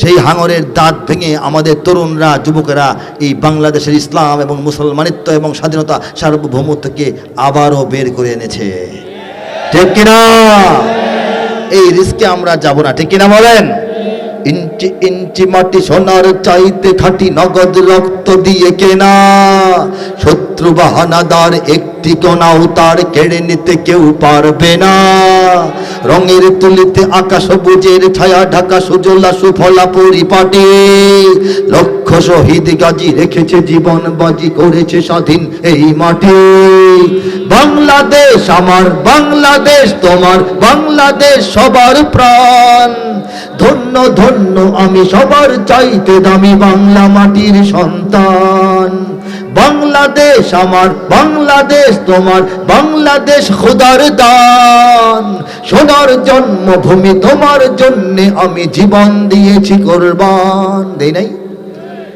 সেই হাঙরের দাঁত ভেঙে আমাদের তরুণরা, যুবকেরা এই বাংলাদেশের ইসলাম এবং মুসলমানিত্ব এবং স্বাধীনতা সার্বভৌম থেকে আবারও বের করে এনেছে। ঠিক কিনা? এই রিস্কে আমরা যাব না। ঠিক কিনা বলেন? ইঞ্চি ইঞ্চি মাটি সোনার চাইতে খাটি নগদ রক্ত দিয়ে কেনা। শত্রু বাহানাদার একটি কোনাও তার কেড়ে নিতে কেউ পারবে না। রঙের তুলিতে আকাশ সবুজের ছায়া, ঢাকা সুজলা সুফলা পরিপাটি। লক্ষ শহীদ গাজী রেখেছে জীবন, বাজি করেছে স্বাধীন এই মাটি। বাংলাদেশ আমার, বাংলাদেশ তোমার, বাংলাদেশ সবার প্রাণ। ধন্য ধন্য, আমি সবার চাইতে দামি বাংলা মাটির সন্তান। বাংলাদেশ আমার, বাংলাদেশ তোমার, বাংলাদেশ খোদার দান। সোনার জন্মভূমি তোমার জন্যে আমি জীবন দিয়েছি কোরবান। দেই নাই?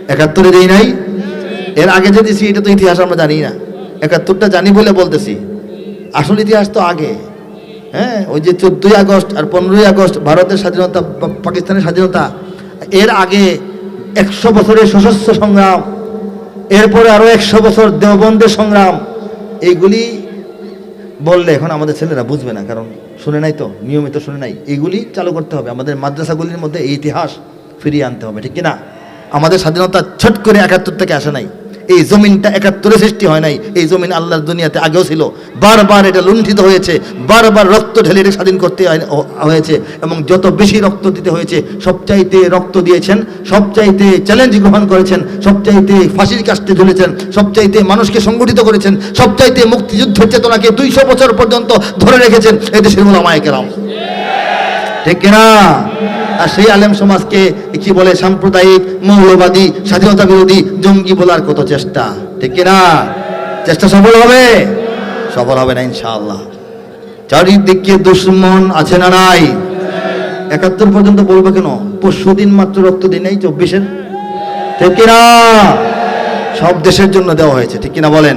একাত্তরে দেই নাই? এর আগে যে দিছি, এটা তো ইতিহাস আমরা জানি না। একাত্তরটা জানি বলে বলতেছি। আসল ইতিহাস তো আগে। হ্যাঁ ওই যে চোদ্দই আগস্ট আর পনেরোই আগস্ট ভারতের স্বাধীনতা পাকিস্তানের স্বাধীনতা, এর আগে একশো বছরের সশস্ত্র সংগ্রাম, এরপরে আরও একশো বছর দেওবন্দের সংগ্রাম, এইগুলি বললে এখন আমাদের ছেলেরা বুঝবে না, কারণ শুনে নাই তো, নিয়মিত শুনে নাই। এইগুলি চালু করতে হবে। আমাদের মাদ্রাসাগুলির মধ্যে এই ইতিহাস ফিরিয়ে আনতে হবে, ঠিক কিনা আমাদের স্বাধীনতা ছট করে একাত্তর থেকে আসে নাই। এই জমিনটা একাত্তরে সৃষ্টি হয় নাই। এই জমিন আল্লাহর দুনিয়াতে আগেও ছিল। বারবার এটা লুণ্ঠিত হয়েছে। বারবার রক্ত ঢেলে এটা স্বাধীন করতে হয়েছে এবং যত বেশি রক্ত দিতে হয়েছে, সবচাইতে রক্ত দিয়েছেন, সবচাইতে চ্যালেঞ্জ গ্রহণ করেছেন, সবচাইতে ফাঁসির কাস্তে ঝুলেছেন সবচাইতে মানুষকে সংগঠিত করেছেন, সবচাইতে মুক্তিযুদ্ধের চেতনাকে দুইশো বছর পর্যন্ত ধরে রেখেছেন এদেশের ওলামায়ে কেরাম। ঠিক কিনা? আর সেই আলেম সমাজকে কি বলে সাম্প্রদায়িক, মৌলবাদী, স্বাধীনতা বিরোধী জঙ্গি বলার কত চেষ্টা? ঠিক কিনা? চেষ্টা সফল হবে? সফল হবে না ইনশাআল্লাহ। চারিদিকে দুশ্মন আছে না নাই? একাত্তর পর্যন্ত বলবে কেন? পরশু দিন মাত্র রক্ত দিন, এই চব্বিশের? ঠিক কিনা? সব দেশের জন্য দেওয়া হয়েছে, ঠিক কিনা বলেন?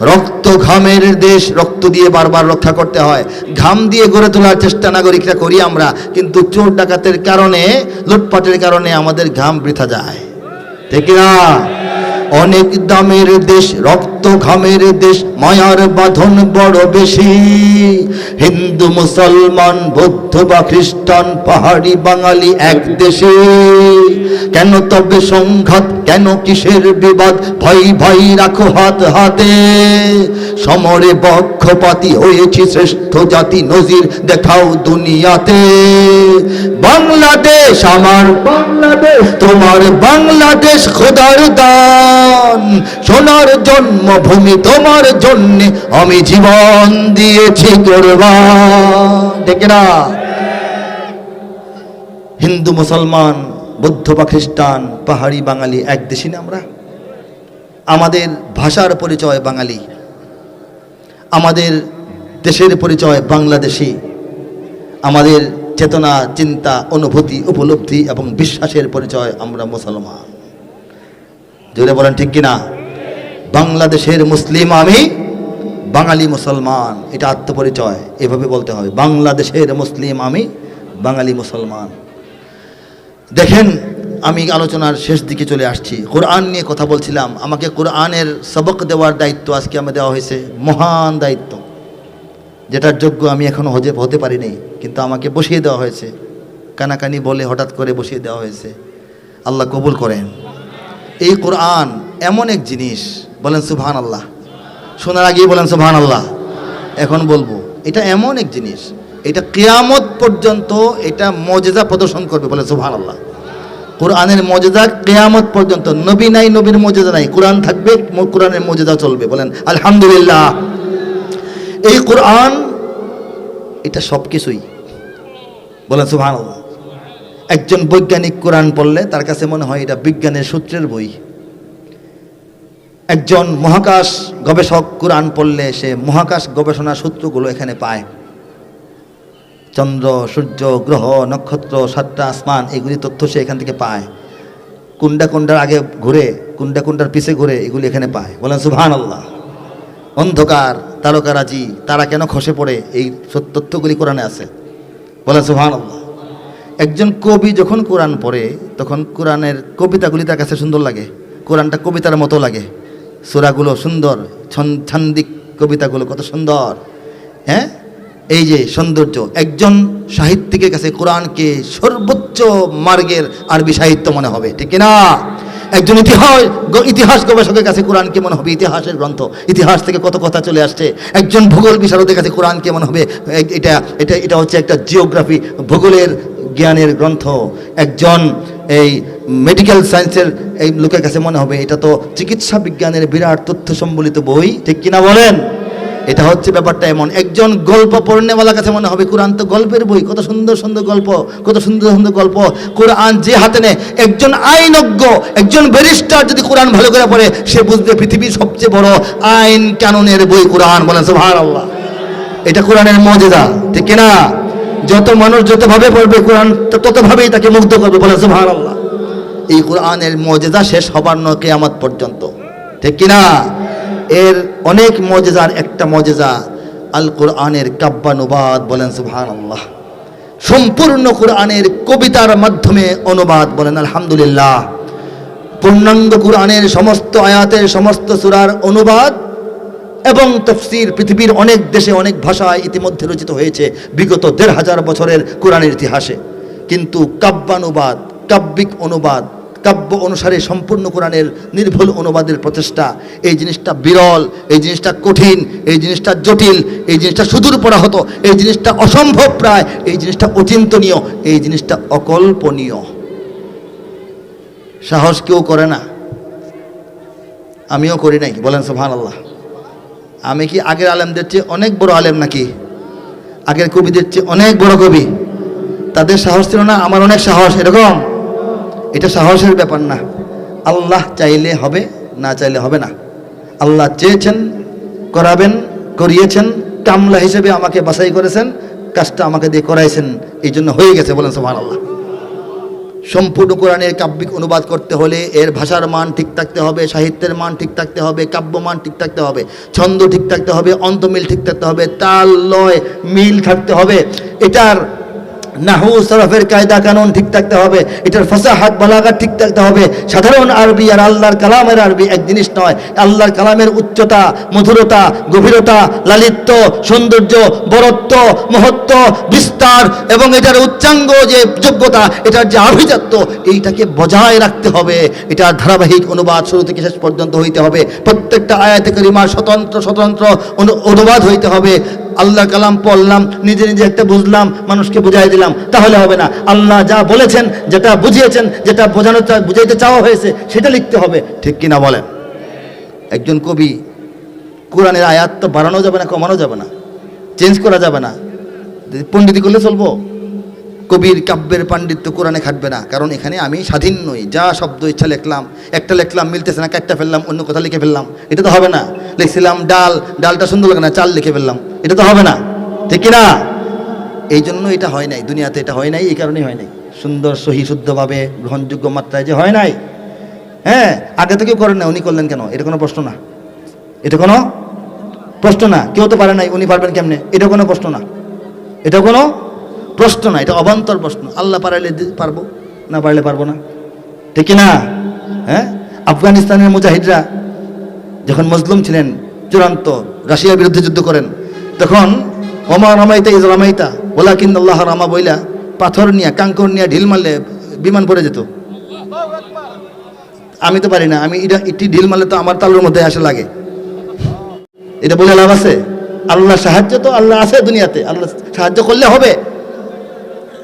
রক্ত ঘামের দেশ, রক্ত দিয়ে বারবার রক্ষা করতে হয়। ঘাম দিয়ে গড়ে তোলার চেষ্টা নাগরিকরা করি আমরা, কিন্তু চোর ডাকাতের কারণে, লুটপাটের কারণে আমাদের ঘাম বৃথা যায়। ঠিক না অনেক দামের দেশ রক্ত ঘামের দেশ, মায়ার বাঁধন বড় বেশি। হিন্দু, মুসলমান, বৌদ্ধ বা খ্রিস্টান, পাহাড়ি বাঙালি এক দেশে। কেন তবে সংঘাত, কেন কিসের বিবাদ? ভাই ভাই রাখো হাত হাতে। সমরে বক্ষপাতি হয়েছি শ্রেষ্ঠ জাতি নজির, দেখাও দুনিয়াতে। বাংলাদেশ আমার বাংলাদেশ, তোমার বাংলাদেশ খোদার দান। সোনার জন্মভূমি তোমার জন্য আমি জীবন দিয়েছি না হিন্দু, মুসলমান, বৌদ্ধ বা খ্রিস্টান, পাহাড়ি বাঙালি, এক দেশি না আমরা। আমাদের ভাষার পরিচয় বাঙালি। আমাদের দেশের পরিচয় বাংলাদেশি। আমাদের চেতনা, চিন্তা, অনুভূতি, উপলব্ধি এবং বিশ্বাসের পরিচয় আমরা মুসলমান। জোরে বলেন ঠিক কিনা? বাংলাদেশের মুসলিম আমি, বাঙালি মুসলমান। এটা আত্মপরিচয়, এভাবে বলতে হবে। বাংলাদেশের মুসলিম আমি, বাঙালি মুসলমান। দেখেন, আমি আলোচনার শেষ দিকে চলে আসছি। কোরআন নিয়ে কথা বলছিলাম। আমাকে কোরআনের সবক দেওয়ার দায়িত্ব আজকে আমার দেওয়া হয়েছে। মহান দায়িত্ব। যেটার যোগ্য আমি এখনও হতে হতে পারিনি, কিন্তু আমাকে বসিয়ে দেওয়া হয়েছে। কানাকানি বলে হঠাৎ করে বসিয়ে দেওয়া হয়েছে। আল্লাহ কবুল করেন। এই কোরআন এমন এক জিনিস, বলেন সুবহান আল্লাহ শোনার আগেই বলেন সুবহান আল্লাহ এখন বলব, এটা এমন এক জিনিস, এটা কেয়ামত পর্যন্ত এটা মজেজা প্রদর্শন করবে বলে সুবহান আল্লাহ কোরআনের মজেদা কেয়ামত পর্যন্ত, নবী নাই, নবীর মজেদা নাই, কোরআন থাকবে কোরআনের মজেদা চলবে, বলেন আলহামদুলিল্লাহ। এই কোরআন, এটা সব কিছুই বলেন আল্লাহ একজন বৈজ্ঞানিক কোরআন পড়লে তার কাছে মনে হয় এটা বিজ্ঞানের সূত্রের বই। একজন মহাকাশ গবেষক কোরআন পড়লে সে মহাকাশ গবেষণা সূত্রগুলো এখানে পায়। চন্দ্র, সূর্য, গ্রহ, নক্ষত্র, সাতটা আসমান, এগুলি তথ্য সে এখান থেকে পায়। কুন্ডা কুন্ডার আগে ঘুরে, কুন্ডা কুন্ডার পিছে ঘুরে এগুলি এখানে পায়। বলেন সুবহান আল্লাহ অন্ধকার, তারকারাজি, তারা কেন খসে পড়ে? এই তথ্যগুলি কোরআনে আছে। বলেন সুবহান আল্লাহ একজন কবি যখন কোরআন পড়ে, তখন কোরআনের কবিতাগুলি তার কাছে সুন্দর লাগে। কোরআনটা কবিতার মতো লাগে। সুরাগুলো সুন্দর, ছন- ছান্দিক কবিতাগুলো কত সুন্দর। হ্যাঁ? এই যে সৌন্দর্য, একজন সাহিত্যিকের কাছে কোরআনকে সর্বোচ্চ মার্গের আরবি সাহিত্য মনে হবে, ঠিক না একজন ইতিহাস ইতিহাস গবেষকের কাছে কোরআনকে মনে হবে, ইতিহাসের গ্রন্থ। ইতিহাস থেকে কত কথা চলে আসছে। একজন ভূগোল বিশারদের কাছে কোরআনকে মনে হবে এটা এটা এটা হচ্ছে একটা জিওগ্রাফি, ভূগোলের জ্ঞানের গ্রন্থ। একজন এই মেডিকেল সায়েন্সের এই লোকের কাছে মনে হবে, এটা তো চিকিৎসা বিজ্ঞানের বিরাট তথ্য সম্বলিত বই, ঠিক কিনা বলেন? এটা হচ্ছে ব্যাপারটা এমন। একজন গল্প পড়নেওয়ালার কাছে মনে হবে, কোরআন তো গল্পের বই, কত সুন্দর সুন্দর গল্প, কত সুন্দর সুন্দর গল্প। কোরআন যে হাতে নেয়, একজন আইনজ্ঞ, একজন ব্যারিস্টার যদি কোরআন ভালো করে পড়ে, সে বুঝবে পৃথিবীর সবচেয়ে বড় আইন কানুনের বই কোরআন বলেন, সুবহানাল্লাহ। এটা কোরআনের মজেদা ঠিক কিনা? যত মানুষ যতভাবে পড়বে, কোরআন ততভাবেই তাকে মুগ্ধ করবে বলে সুবহানাল্লাহ। এই কোরআনের মজেদা শেষ হবার নয় কেয়ামত পর্যন্ত। ঠিক কিনা? এর অনেক মজেজার একটা মজেজা আল কোরআনের কাব্যানুবাদ বলেন সুহান আল্লাহ সম্পূর্ণ কোরআনের কবিতার মাধ্যমে অনুবাদ বলেন, আলহামদুলিল্লাহ। পূর্ণাঙ্গ কোরআনের সমস্ত আয়াতের সমস্ত সুরার অনুবাদ এবং তফসির পৃথিবীর অনেক দেশে অনেক ভাষায় ইতিমধ্যে রচিত হয়েছে বিগত দেড় হাজার বছরের কোরআনের ইতিহাসে। কিন্তু কাব্যানুবাদ, কাব্যিক অনুবাদ কাব্য অনুসারে সম্পূর্ণ কোরআনের নির্ভুল অনুবাদের প্রচেষ্টা। এই জিনিসটা বিরল, এই জিনিসটা কঠিন, এই জিনিসটা জটিল, এই জিনিসটা সুদূর পড়া হতো এই জিনিসটা অসম্ভব প্রায়, এই জিনিসটা অচিন্তনীয়, এই জিনিসটা অকল্পনীয়। সাহস কেউ করে না। আমিও করি নাই, বলেন সোহান আল্লাহ আমি কি আগের আলেমদের চেয়ে অনেক বড় আলেম নাকি? আগের কবিদের চেয়ে অনেক বড় কবি। তাদের সাহস ছিল না, আমার অনেক সাহস, এরকম? এটা সাহসের ব্যাপার না। আল্লাহ চাইলে হবে, না চাইলে হবে না। আল্লাহ চেয়েছেন, করাবেন, করিয়েছেন, কামলা হিসেবে আমাকে বাছাই করেছেন, কাজটা আমাকে দিয়ে করাইছেন, এই জন্য হয়ে গেছে বলেন সোহান আল্লাহ সম্পূর্ণ কোরআনের কাব্যিক অনুবাদ করতে হলে এর ভাষার মান ঠিক থাকতে হবে, সাহিত্যের মান ঠিক থাকতে হবে কাব্য মান ঠিক থাকতে হবে, ছন্দ ঠিক থাকতে হবে, অন্তমিল ঠিক থাকতে হবে, তাল, লয়, মিল থাকতে হবে। এটার নাহু সরফের কায়দা কানুন ঠিক থাকতে হবে, এটার ফাসাহাত বালাগাত ঠিক থাকতে হবে। সাধারণ আরবি আর আল্লাহর কালামের আরবি এক জিনিস নয়, আল্লাহর কালামের উচ্চতা, মধুরতা, গভীরতা, লালিত্য, সৌন্দর্য, বরত্ব, মহত্ব, বিস্তার এবং এটার উচ্চাঙ্গ যে যোগ্যতা, এটার যে আভিজাত্য, এইটাকে বজায় রাখতে হবে। এটার ধারাবাহিক অনুবাদ শুরু থেকে শেষ পর্যন্ত হইতে হবে। প্রত্যেকটা আয়াতে করিমার স্বতন্ত্র স্বতন্ত্র অনু- অনুবাদ হইতে হবে। আল্লাহ কালাম পড়লাম, নিজে নিজে একটা বুঝলাম, মানুষকে বুঝাই দিলাম, তাহলে হবে না। আল্লাহ যা বলেছেন, যেটা বুঝিয়েছেন, যেটা বোঝানো বুঝাইতে চাওয়া হয়েছে, সেটা লিখতে হবে। ঠিক কিনা বলেন? একজন কবি, কোরআনের আয়াত তো বাড়ানো যাবে না, কমানো যাবে না চেঞ্জ করা যাবে না। পণ্ডিতি করলে চলবো? কবির কাব্যের পাণ্ডিত্য কোরআনে খাটবে না, কারণ এখানে আমি স্বাধীন নই। যা শব্দ ইচ্ছা লিখলাম, একটা লিখলাম, মিলতেছে না, কাটটা ফেললাম, অন্য কথা লিখে ফেললাম, এটা তো হবে না। লিখছিলাম ডাল, ডালটা সুন্দর লাগে না, চাল লিখে ফেললাম। এটা তো হবে না। ঠিক না এই জন্য এটা হয় নাই। দুনিয়াতে এটা হয় নাই, এই কারণেই হয় নাই। সুন্দর, সহি, শুদ্ধভাবে, গ্রহণযোগ্য মাত্রায় যে হয় নাই। হ্যাঁ আগে তো কেউ করেন না উনি করলেন কেন? এটা কোনো প্রশ্ন না। এটা কোনো প্রশ্ন না। কেউ তো পারে নাই, উনি পারবেন কেমনে? এটা কোনো প্রশ্ন না। এটা কোনো প্রশ্ন না, এটা অবান্তর প্রশ্ন। আল্লাহ পারাইলে পারব, না পারলে পারব না। ঠিক না হ্যাঁ? আফগানিস্তানের মুজাহিদরা যখন মজলুম ছিলেন, চূড়ান্ত রাশিয়ার বিরুদ্ধে যুদ্ধ করেন তখন ওমা রামাইতা ইজ রামাইতা ওলা কিন আল্লাহ রামা বইলা পাথর নিয়ে, কাঙ্কর নিয়ে ঢিল মারলে বিমান পড়ে যেত। আমি তো পারি না, আমি এটা একটি ঢিল মারলে তো আমার তালুর মধ্যে আসে লাগে। এটা বলে লাভ আছে? আল্লাহ সাহায্য তো আল্লাহ আছে দুনিয়াতে, আল্লাহ সাহায্য করলে হবে।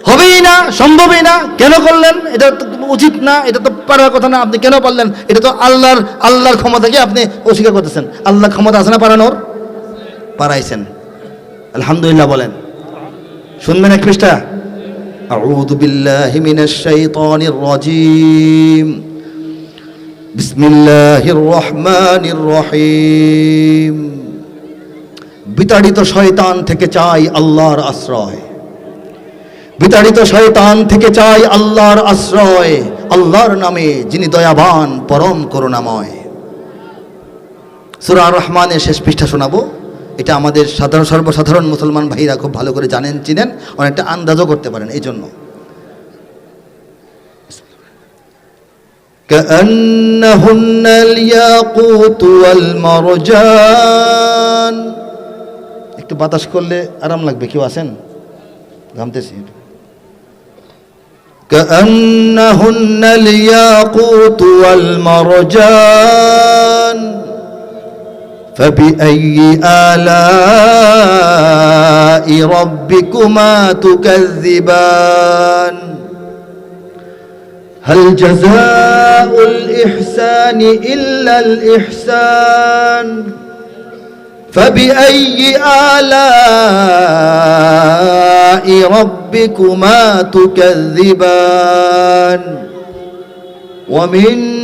হবেই না, সম্ভবই না, কেন করলেন? এটা তো উচিত না, এটা তো পারার কথা না, আপনি কেন পারলেন? এটা তো আল্লাহর আল্লাহর ক্ষমতাকে আপনি অস্বীকার করতেছেন। আল্লাহর ক্ষমতা আছে না পারানোর? পারাইছেন। আলহামদুলিল্লাহ বলেন শুনবেন এক পৃষ্ঠা أعوذ بالله من الشيطان الرجيم بسم الله الرحمن الرحيم বিতাড়িত শয়তান থেকে চাই আল্লাহর আশ্রয় বিতাড়িত শয়তান থেকে চাই আল্লাহর আশ্রয় আল্লাহর নামে যিনি দয়াবান পরম করুণাময় সুরা রহমানের শেষ পৃষ্ঠা শোনাবো এটা আমাদের সাধারণ সর্বসাধারণ মুসলমান ভাইরা খুব ভালো করে জানেন চিনেন অনেকটা আন্দাজও করতে পারেন এই জন্য كأنهن الياقوت والمرجان একটু বাতাস করলে আরাম লাগবে কেউ আছেন ঘামতেছি كأنهن الياقوت والمرجان فبأي آلاء ربكما تكذبان؟ هل جزاء الإحسان إلا الإحسان؟ فبأي آلاء ربكما تكذبان؟ ومن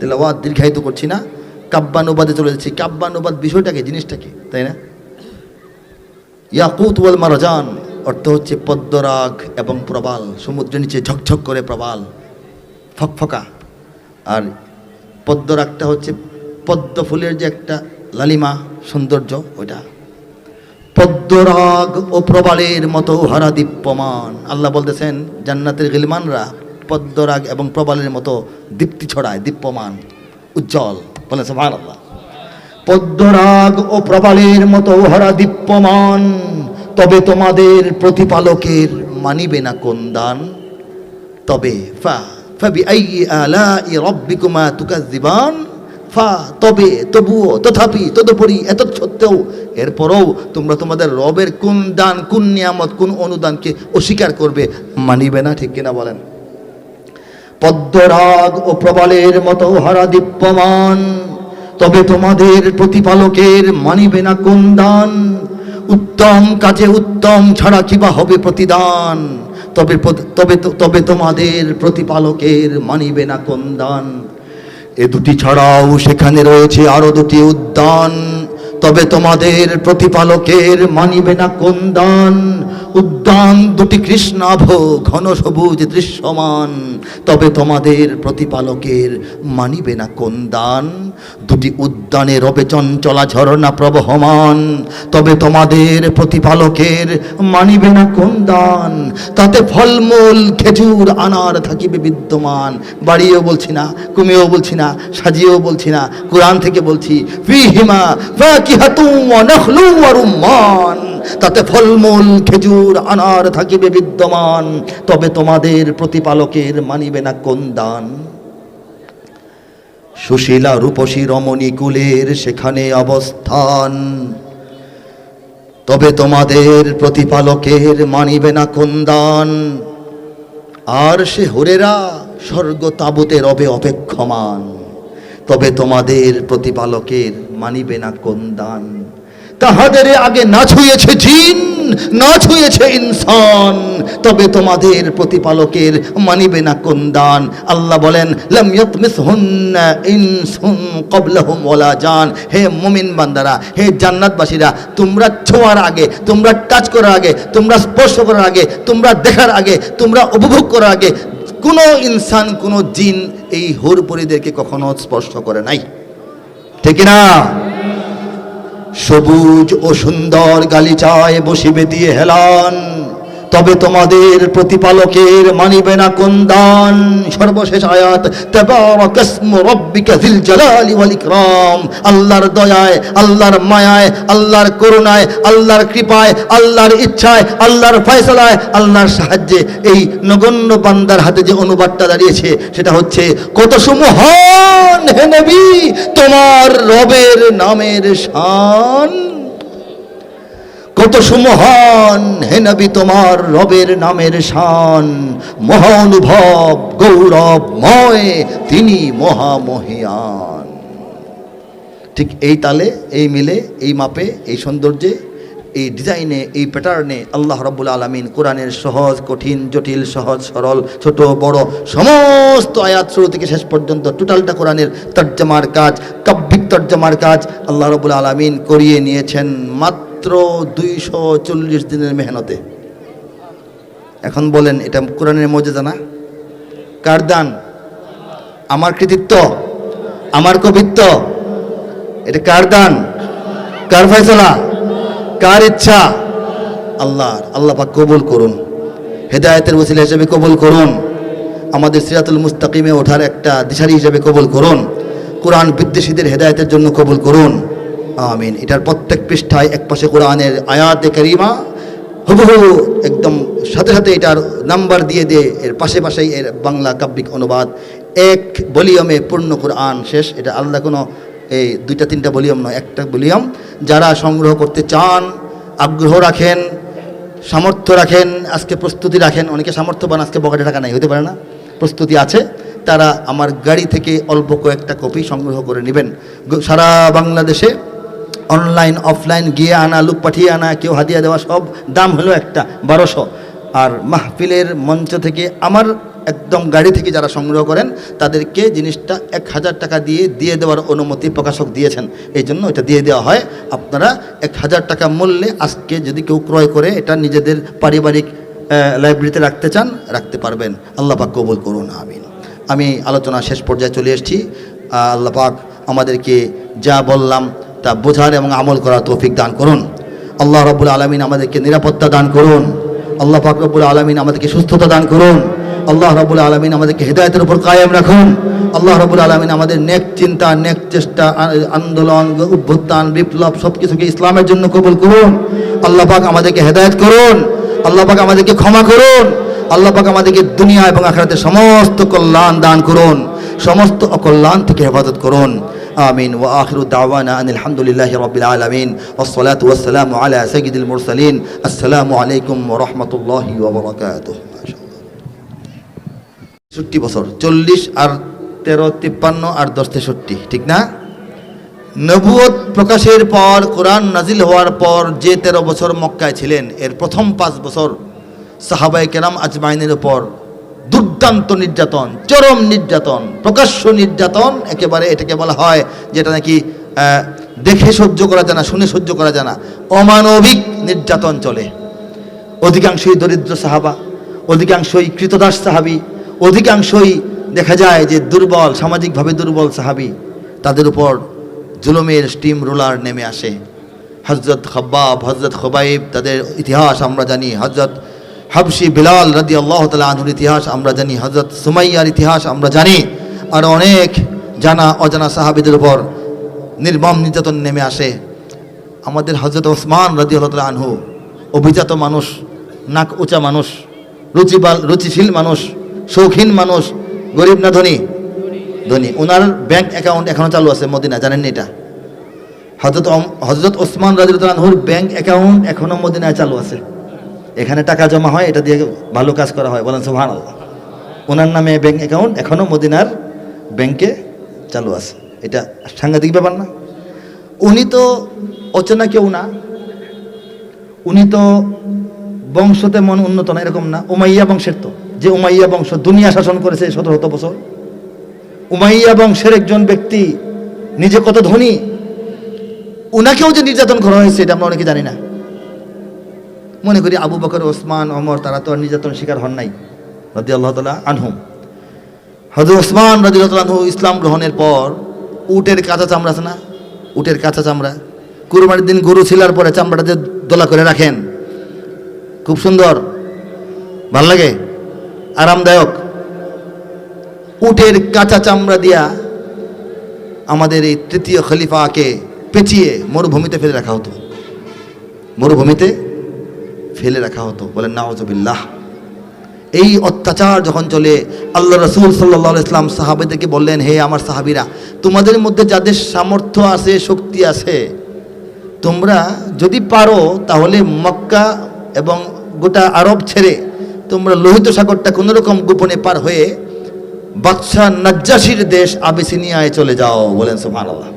তেলাওয়াত দীর্ঘায়িত করছি না। কাব্যানুবাদে চলে যাচ্ছি। কাব্যানুবাদ বিষয়টাকে, জিনিসটাকে, তাই না? ইয়াকুত ওয়াল মারাজান, অর্থ হচ্ছে পদ্মরাগ এবং প্রবাল। সমুদ্রের নিচে ঝকঝক করে প্রবাল। ফকফকা আর পদ্মরাগটা হচ্ছে পদ্ম ফুলের যে একটা লালিমা সৌন্দর্য, ওইটা। পদ্মরাগ ও প্রবালের মতো উহারা দীপ্যমান আল্লাহ বলতেছেন, জান্নাতের গিলমানরা পদ্মরাগ এবং প্রবালের মতো দীপ্তি ছড়ায়, দীপ্যমান, উজ্জ্বল। বলে আল্লাহ পদ্মরাগ ও প্রবালের মতো উহারা দীপ্যমান, তবে তোমাদের প্রতিপালকের মানিবে না কোন দান? তবে ফা ফাবি আই আলা ই রব্বিকুমা তুকাজ্জিবান ফা, তবে, তবুও, তথাপি, তদুপরি এত সত্ত্বেও এরপরও তোমরা তোমাদের রবের কোন দান, কোন নিয়ামত, কোন অনুদানকে অস্বীকার করবে, মানিবে না, ঠিক কিনা বলেন? পদ্মরাগ ও প্রবালের মতো হারা দীপ্যমান। তবে তোমাদের প্রতিপালকের মানিবে না কোন দান। উত্তম কাজে উত্তম ছাড়া কিবা হবে প্রতিদান। তবে তবে তবে তোমাদের প্রতিপালকের মানিবে না কোন দান। এ দুটি ছাড়াও সেখানে রয়েছে আরও দুটি উদ্যান। তবে তোমাদের প্রতিপালকের মানিবে না কোন দান। উদ্যান দুটি কৃষ্ণাভ, ঘন সবুজ দৃশ্যমান। তবে তোমাদের প্রতিপালকের মানিবে না কোন দান। দুটি উদ্যানে রবে চঞ্চলা, ঝরনা প্রবহমান। তবে তোমাদের প্রতিপালকের মানিবে না কোন দান। তাতে ফলমূল, খেজুর, আনার থাকিবে বিদ্যমান। বাড়িয়েও বলছি না, কমিয়েও বলছি না, সাজিয়েও বলছি না, কোরআন থেকে বলছি, ফিহিমা ফাকিহাতু তাতে ফলমূল, খেজুর, আনার থাকিবে বিদ্যমান। তবে তোমাদের প্রতিপালকের মানিবে না কোন দান। সুশীলা রূপসী রমণী কুলের সেখানে অবস্থান। তবে তোমাদের প্রতিপালকের মানিবে না কোন দান। আর সে হরেরা স্বর্গ তাবুতে রবে অপেক্ষমান। তবে তোমাদের প্রতিপালকের মানিবে না কোন দান। তাহাদের আগে না ছুঁয়েছে জিন, না ছুঁয়েছে ইনসান, তবে তোমাদের প্রতিপালকের মানিবে না কোন দান। আল্লাহ বলেন জান। হে মুমিন বান্দারা, হে জান্নাতবাসীরা, তোমরা ছোঁয়ার আগে, তোমরা টাচ করার আগে, তোমরা স্পর্শ করার আগে, তোমরা দেখার আগে, তোমরা উপভোগ করার আগে কোনো ইনসান, কোনো জিন এই হোর পরিদেরকে কখনো স্পর্শ করে নাই। ঠিক না সবুজ ও সুন্দর গালিচায় বসিবে দিয়ে হেলান। তবে তোমাদের প্রতিপালকের মানিবে না কোন দান। সর্বশেষ আয়াত আল্লাহর দয়ায়, আল্লাহর মায়ায়, আল্লাহর করুণায়, আল্লাহর কৃপায়, আল্লাহর ইচ্ছায়, আল্লাহর ফয়সালায়, আল্লাহর সাহায্যে এই নগণ্য বান্দার হাতে যে অনুবাদটা দাঁড়িয়েছে, সেটা হচ্ছে, কত সুমহান হে নবী, তোমার রবের নামের শান। কত সুমহান, হে তোমার রবের নামের শান, মহানুভব, গৌরবময়, তিনি মহামহিয়ান। ঠিক এই তালে, এই মিলে, এই মাপে, এই সৌন্দর্যে, এই ডিজাইনে, এই প্যাটার্নে আল্লাহ রব্বুল আলমিন কোরআনের সহজ, কঠিন, জটিল, সহজ, সরল, ছোট, বড় সমস্ত আয়াত শুরু থেকে শেষ পর্যন্ত টোটালটা কোরআনের তর্জমার কাজ, কাব্যিক তর্জমার কাজ আল্লাহ রব্বুল আলমিন করিয়ে নিয়েছেন মাত্র দুইশো চল্লিশ দিনের মেহনতে। এখন বলেন, এটা কোরআনের মর্যাদা না? কার দান? আমার কৃতিত্ব? আমার কবিত্ব? এটা কার দান? কার ফয়সলা? কার ইচ্ছা? আল্লাহর। আল্লাহ পাক কবুল করুন। হেদায়েতের ওসিলা হিসেবে কবুল করুন। আমাদের সিরাতুল মুস্তাকিমে ওঠার একটা দিশারি হিসেবে কবুল করুন। কোরআন বিদ্বেষীদের হেদায়তের জন্য কবুল করুন। আমিন। এটার প্রত্যেক পৃষ্ঠায় এক পাশে কোরআনের আয়াতে করিমা, হুবহু একদম সাথে সাথে এটার নাম্বার দিয়ে দিয়ে এর পাশে পাশেই এর বাংলা কাব্যিক অনুবাদ। এক ভলিউমে পূর্ণ কোরআন শেষ। এটা আলাদা কোনো এই দুইটা, তিনটা ভলিউম নয়, একটা ভলিউম। যারা সংগ্রহ করতে চান, আগ্রহ রাখেন, সামর্থ্য রাখেন, আজকে প্রস্তুতি রাখেন, অনেকে সামর্থ্যবান, আজকে বকেটে টাকা নাই, হতে পারে না, প্রস্তুতি আছে, তারা আমার গাড়ি থেকে অল্প কয়েকটা কপি সংগ্রহ করে নেবেন। সারা বাংলাদেশে অনলাইন অফলাইন গিয়ে আনা লোক পাঠিয়ে আনা, কেউ হাদিয়া দেওয়া, সব দাম হলো একটা, বারোশো। আর মাহফিলের মঞ্চ থেকে আমার একদম গাড়ি থেকে যারা সংগ্রহ করেন, তাদেরকে জিনিসটা এক হাজার টাকা দিয়ে দিয়ে দেওয়ার অনুমতি প্রকাশক দিয়েছেন। এই জন্য এটা দিয়ে দেওয়া হয়। আপনারা এক হাজার টাকা মূল্যে আজকে যদি কেউ ক্রয় করে, এটা নিজেদের পারিবারিক লাইব্রেরিতে রাখতে চান, রাখতে পারবেন। আল্লাহ পাক কবুল করুন, আমিন। আমি আলোচনা শেষ পর্যায়ে চলে এসেছি। আল্লাহ পাক আমাদেরকে যা বললাম তা বোঝার এবং আমল করার তৌফিক দান করুন। আল্লাহ রব্বুল আলমিন আমাদেরকে নিরাপত্তা দান করুন। আল্লাহ পাক রব্বুল আলমিন আমাদেরকে সুস্থতা দান করুন। আল্লাহ রব্বুল আলমিন আমাদেরকে হেদায়তের উপর কায়েম রাখুন। আল্লাহ রব্বুল আলমিন আমাদের নেক চিন্তা, নেক চেষ্টা আন্দোলন উভ্যুত্থান বিপ্লব সব কিছুকে ইসলামের জন্য কবুল করুন। আল্লাহ পাক আমাদেরকে হেদায়ত করুন। আল্লাহ পাক আমাদেরকে ক্ষমা করুন। আল্লাহ পাক আমাদেরকে দুনিয়া এবং আখরাতে সমস্ত কল্যাণ দান করুন। সমস্ত অকল্যাণ থেকে হেফাজত করুন। آمين وآخر دعوانا أن الحمد لله رب العالمين والصلاة والسلام على سيد المرسلين السلام عليكم ورحمة الله وبركاته ما شاء الله ষট্টি বছর চল্লিশ আর তেরো তিপ্পান্ন আর দশ তেষট্টি ঠিক না নবুয়ত প্রকাশের পর কোরআন নাজিল হওয়ার পর যে তেরো বছর মক্কায় ছিলেন এর প্রথম পাঁচ বছর সাহাবাই কেরাম আজমাইনের উপর দুর্দান্ত নির্যাতন, চরম নির্যাতন, প্রকাশ্য নির্যাতন একেবারে এটাকে বলা হয় যেটা নাকি দেখে সহ্য করা যায় না, শুনে সহ্য করা যায় না। অমানবিক নির্যাতন চলে। অধিকাংশই দরিদ্র সাহাবা, অধিকাংশই কৃতদাস সাহাবি, অধিকাংশই দেখা যায় যে দুর্বল, সামাজিকভাবে দুর্বল সাহাবি, তাদের উপর জুলুমের স্টিম রোলার নেমে আসে। হজরত খব্বাব হজরত খবাইব, তাদের ইতিহাস আমরা জানি। হজরত হাবশি বিলাল রাদি আল্লাহ তালা আনহুর ইতিহাস আমরা জানি হজরত সুমাইয়ার ইতিহাস আমরা জানি। আর অনেক জানা অজানা সাহাবিদের উপর নির্মম নির্যাতন নেমে আসে। আমাদের হজরত ওসমান রাজি আল্লাহ আনহু অভিজাত মানুষ, নাক উঁচা মানুষ, রুচিবাল, রুচিশীল মানুষ, শৌখিন মানুষ, গরিব না ধনী? ধনী। ওনার ব্যাংক অ্যাকাউন্ট এখনও চালু আছে মদিনা জানেন এটা? হজরত হজরত ওসমান রাজিউদ্দান আনহুর ব্যাংক অ্যাকাউন্ট এখনও মদিনায় চালু আছে। এখানে টাকা জমা হয়, এটা দিয়ে ভালো কাজ করা হয়। বলেন সুহান আল্লাহ ওনার নামে ব্যাংক অ্যাকাউন্ট এখনও মদিনার ব্যাংকে চালু আছে। এটা সাংঘাতিক ব্যাপার না। উনি তো অচেনা কেউ না। উনি তো বংশতে মন উন্নত না, এরকম না। উমাইয়া বংশের তো। যে উমাইয়া বংশ দুনিয়া শাসন করেছে সতেরো শত বছর। উমাইয়া বংশের একজন ব্যক্তি নিজে কত ধনী। উনাকেও যে নির্যাতন করা হয়েছে, এটা আমরা অনেকে জানি না। মনে করি আবু বকর, ওসমান অমর তারা তো আর নির্যাতন শিকার হন নাই রাজি আল্লাহ তালা আনহুম। হজরত ওসমান রাজি আনহু ইসলাম গ্রহণের পর উটের কাঁচা চামড়া আছে না? উটের কাঁচা চামড়া। কুরবানির দিন গরু ছিলার পরে চামড়াটা যে দোলা করে রাখেন, খুব সুন্দর, ভালো লাগে, আরামদায়ক। উটের কাঁচা চামড়া দিয়া আমাদের এই তৃতীয় খলিফাকে পেঁচিয়ে মরুভূমিতে ফেলে রাখা হতো। মরুভূমিতে ফেলে রাখা হতো। বলেন নাওজবিল্লাহ এই অত্যাচার যখন চলে, আল্লাহ রসুল সাল্লাহ ইসলাম সাহাবেদেরকে বললেন, হে আমার সাহাবিরা, তোমাদের মধ্যে যাদের সামর্থ্য আছে, শক্তি আছে, তোমরা যদি পারো, তাহলে মক্কা এবং গোটা আরব ছেড়ে তোমরা লোহিত সাগরটা কোনোরকম গোপনে পার হয়ে বাদশাহ নাজ্জাসির দেশ আবেসিনিয়ায় চলে যাও। বলেন সুফান আল্লাহ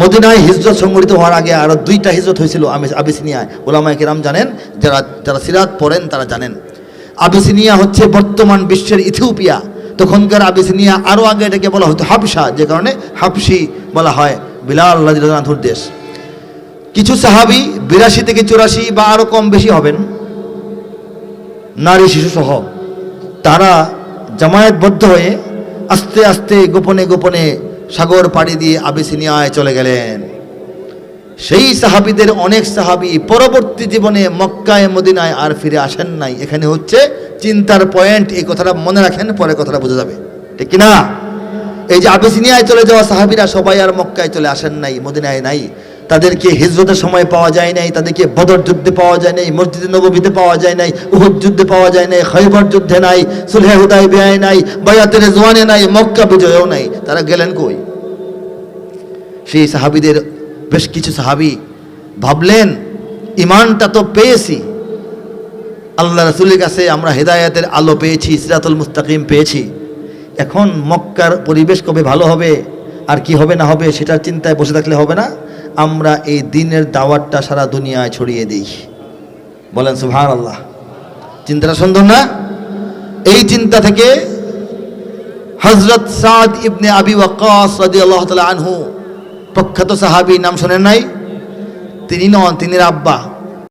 মদিনায় হিজরত সংগঠিত হওয়ার আগে আরও দুইটা হিজরত হয়েছিল আমিস আবিসিনিয়ায় ওলামায় কিরাম জানেন, যারা যারা সিরাত পড়েন তারা জানেন। আবিসিনিয়া হচ্ছে বর্তমান বিশ্বের ইথিওপিয়া। তখনকার আবিসিনিয়া আরও আগে এটাকে বলা হতো হাবসা যে কারণে হাবসি বলা হয়, বিলাল রাজুর দেশ। কিছু সাহাবি বিরাশি থেকে চুরাশি বা আরও কম বেশি হবেন, নারী শিশু সহ। তারা জামায়াতবদ্ধ হয়ে আস্তে আস্তে গোপনে গোপনে সাগর পাড়ি দিয়ে আবিসিনিয়ায় চলে গেলেন। সেই সাহাবিদের অনেক সাহাবি পরবর্তী জীবনে মক্কায়, মদিনায় আর ফিরে আসেন নাই। এখানে হচ্ছে চিন্তার পয়েন্ট, এই কথাটা মনে রাখেন, পরে কথাটা বোঝা যাবে। ঠিক কিনা? এই যে আবিসিনিয়ায় চলে যাওয়া সাহাবিরা সবাই আর মক্কায় চলে আসেন নাই, মদিনায় নাই। তাদেরকে হিজরতের সময় পাওয়া যায় নাই, তাদেরকে বদর যুদ্ধে পাওয়া যায় নাই, মসজিদে নববীতে পাওয়া যায় নাই, উহুদ যুদ্ধে পাওয়া যায় নাই, খৈবর যুদ্ধে নাই, সুলহে হুদাই বেআই নাই, বায়াতের জোয়ানে নাই, মক্কা বিজয়ও নাই। তারা গেলেন কই? সেই সাহাবিদের বেশ কিছু সাহাবি ভাবলেন ইমানটা তো পেয়েছি। আল্লাহ রসুলের কাছে আমরা হেদায়াতের আলো পেয়েছি, সিরাতুল মুস্তাকিম পেয়েছি। এখন মক্কার পরিবেশ কবে ভালো হবে, আর কি হবে না হবে, সেটার চিন্তায় বসে থাকলে হবে না? আমরা এই দিনের দাওয়াতটা সারা দুনিয়ায় ছড়িয়ে দিই। বলেন সুহান আল্লাহ চিন্তাটা সুন্দর না? এই চিন্তা থেকে হজরত সাদ ইবনে আবি ওয়াক্কাস আল্লাহ আনহু, প্রখ্যাত সাহাবি, নাম শোনেন নাই? তিনি নন, তিনি আব্বা